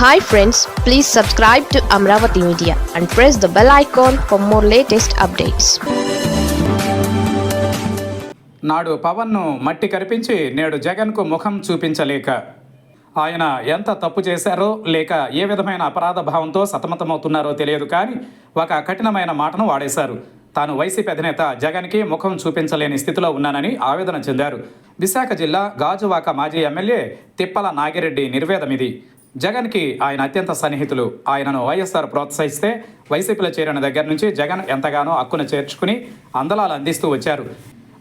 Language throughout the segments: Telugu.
Hi friends please subscribe to Amaravati media and press the bell icon for more latest updates నాడు పవన్ను మట్టి కరిపించి నేడు జగన్కు ముఖం చూపించలేక ఆయన ఎంత తప్పు చేశారో లేక ఏ విధమైన అపరాధ భావంతో సతమతమవుతున్నారో తెలియదు కానీ ఒక కఠినమైన మాటను వాడేశారు. తాను వైసీపీ అధినేత జగన్కి ముఖం చూపించలేని స్థితిలో ఉన్నానని ఆవేదన చెందారు. విశాఖ జిల్లా గాజువాక మాజీ ఎమ్మెల్యే తిప్పల నాగిరెడ్డి నిర్వేదమిది. జగన్కి ఆయన అత్యంత సన్నిహితులు. ఆయనను వైఎస్ఆర్ ప్రోత్సహిస్తే వైసీపీలో చేరిన దగ్గర నుంచి జగన్ ఎంతగానో హక్కును చేర్చుకుని అందలాలు అందిస్తూ వచ్చారు.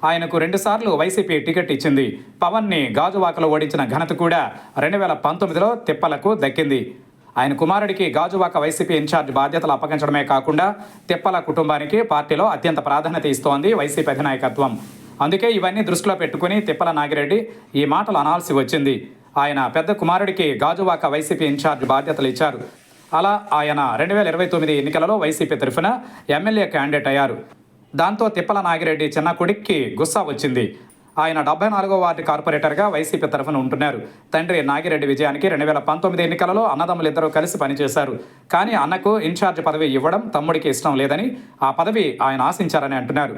ఆయనకు రెండుసార్లు వైసీపీ టికెట్ ఇచ్చింది. పవన్ని గాజువాకలో ఓడించిన ఘనత కూడా రెండు వేల పంతొమ్మిదిలో తిప్పలకు దక్కింది. ఆయన కుమారుడికి గాజువాక వైసీపీ ఇన్ఛార్జ్ బాధ్యతలు అప్పగించడమే కాకుండా తిప్పల కుటుంబానికి పార్టీలో అత్యంత ప్రాధాన్యత ఇస్తోంది వైసీపీ అధినాయకత్వం. అందుకే ఇవన్నీ దృష్టిలో పెట్టుకుని తిప్పల నాగిరెడ్డి ఈ మాటలు అనాల్సి వచ్చింది. ఆయన పెద్ద కుమారుడికి గాజువాక వైసీపీ ఇన్ఛార్జ్ బాధ్యతలు ఇచ్చారు. అలా ఆయన రెండు వేల ఇరవై తొమ్మిది ఎన్నికలలో వైసీపీ తరఫున ఎమ్మెల్యే క్యాండిడేట్ అయ్యారు. దాంతో తిప్పల నాగిరెడ్డి చిన్న కొడుక్కి గుస్సా వచ్చింది. ఆయన డెబ్బై నాలుగో వార్డు కార్పొరేటర్గా వైసీపీ తరఫున ఉంటున్నారు. తండ్రి నాగిరెడ్డి విజయానికి రెండు వేల పంతొమ్మిది ఎన్నికలలో అన్నదమ్ములు ఇద్దరు కలిసి పనిచేశారు. కానీ అన్నకు ఇన్ఛార్జ్ పదవి ఇవ్వడం తమ్ముడికి ఇష్టం లేదని ఆ పదవి ఆయన ఆశించారని అంటున్నారు.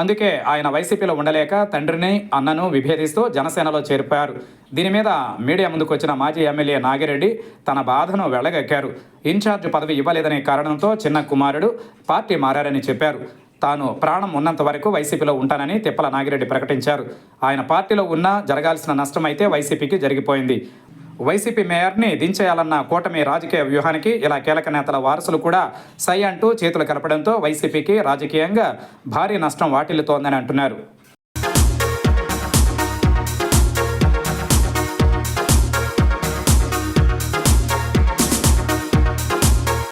అందుకే ఆయన వైసీపీలో ఉండలేక తండ్రిని అన్నను విభేదిస్తూ జనసేనలో చేరిపోయారు. దీని మీద మీడియా ముందుకు వచ్చిన మాజీ ఎమ్మెల్యే నాగిరెడ్డి తన బాధను వెళ్ళగక్కారు ఇన్ఛార్జ్ పదవి ఇవ్వలేదనే కారణంతో చిన్న కుమారుడు పార్టీ మారారని చెప్పారు. తాను ప్రాణం ఉన్నంత వరకు వైసీపీలో ఉంటానని తిప్పల నాగిరెడ్డి ప్రకటించారు. ఆయన పార్టీలో ఉన్నా జరగాల్సిన నష్టం అయితే వైసీపీకి జరిగిపోయింది. వైసీపీ మేయర్ని దించేయాలన్న కూటమి రాజకీయ వ్యూహానికి ఇలా కీలక నేతల వారసులు కూడా సై అంటూ చేతులు కలపడంతో వైసీపీకి రాజకీయంగా భారీ నష్టం వాటిల్లుతోందని అంటున్నారు.